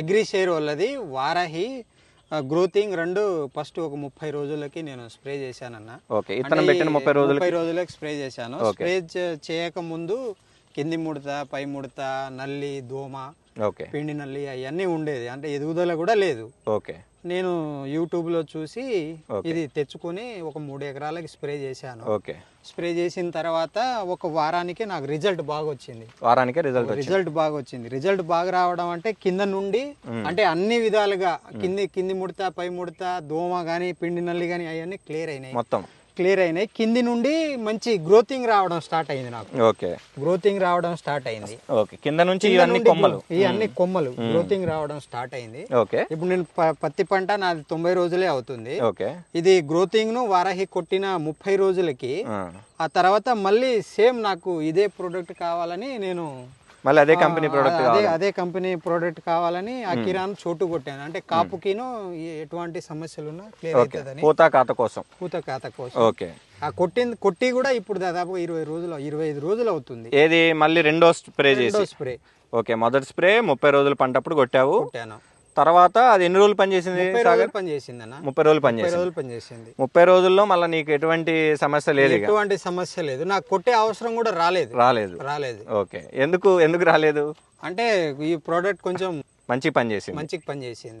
Agri share వాళ్ళది వారాహి గ్రోతింగ్ రెండు ఫస్ట్ ఒక ముప్పై రోజులకి నేను స్ప్రే చేశానన్న. ఓకే ఇతను పెట్టిన ముప్పై రోజులకి ముప్పై రోజులకి? స్ప్రే చేశాను. స్ప్రే చేయక ముందు కింది ముడత పై ముడత నల్లి దోమ ఓకే. పిండి నల్లి అవన్నీ ఉండేది. అంటే ఎదుగుదల కూడా లేదు. ఓకే. నేను యూట్యూబ్లో చూసి ఇది తెచ్చుకొని ఒక మూడు ఎకరాలకి స్ప్రే చేశాను. ఓకే. స్ప్రే చేసిన తర్వాత ఒక వారానికి నాకు రిజల్ట్ బాగా వచ్చింది. వారానికే రిజల్ట్ రిజల్ట్ బాగా వచ్చింది. రిజల్ట్ బాగా రావడం అంటే కింద నుండి అంటే అన్ని విధాలుగా కింది కింది ముడత పై ముడత దోమ కానీ పిండి నల్లి కానీ అవన్నీ క్లియర్ అయినాయి. మొత్తం. క్లియర్ అయినాయి. కింది నుండి మంచి గ్రోతింగ్ రావడం స్టార్ట్ అయింది నాకు. ఓకే. గ్రోతింగ్ రావడం స్టార్ట్ అయింది. ఓకే. కింద నుంచి ఇవన్నీ కొమ్మలు. ఈ అన్ని కొమ్మలు గ్రోతింగ్ రావడం స్టార్ట్ అయింది. ఓకే. ఇప్పుడు నేను పత్తి పంట నాది తొంభై రోజులే అవుతుంది. ఓకే. ఇది గ్రోతింగ్ను వారాహి కొట్టిన ముప్పై రోజులకి. ఆ తర్వాత మళ్ళీ సేమ్ నాకు ఇదే ప్రోడక్ట్ కావాలని నేను మళ్ళీ అదే కంపెనీ ప్రోడక్ట్ అదే అదే కంపెనీ ప్రోడక్ట్ కావాలని ఆ కిరాన్ చోటు కొట్టాను. అంటే కాపుకిను ఎటువంటి సమస్యలు ఉన్నా క్లియర్ అవుతుందని. పూత కాత కోసం. పూత ఖాతా కోసం. ఓకే ఆ కొట్టింది కొట్టి కూడా ఇప్పుడు దాదాపు ఇరవై రోజులు ఇరవై ఐదు రోజులు అవుతుంది. ఏది? మళ్ళీ రెండో స్ప్రే చేసి. స్ప్రే. ఓకే మొదటి స్ప్రే ముప్పై రోజులు పంటప్పుడు కొట్టావు. కొట్టాను. తర్వాత అది ఎన్ని రోజులు పనిచేసింది అన్న ముప్పై రోజులు పనిచేసింది. రోజులు పని చేసింది ముప్పై రోజుల్లో మళ్ళీ నీకు ఎటువంటి సమస్య లేదు ఎటువంటి సమస్య లేదు. నాకు కొట్టే అవసరం కూడా రాలేదు. రాలేదు. రాలేదు. ఓకే. ఎందుకు ఎందుకు రాలేదు? అంటే ఈ ప్రోడక్ట్ కొంచెం మంచి పని చేసింది మంచిగా పని చేసింది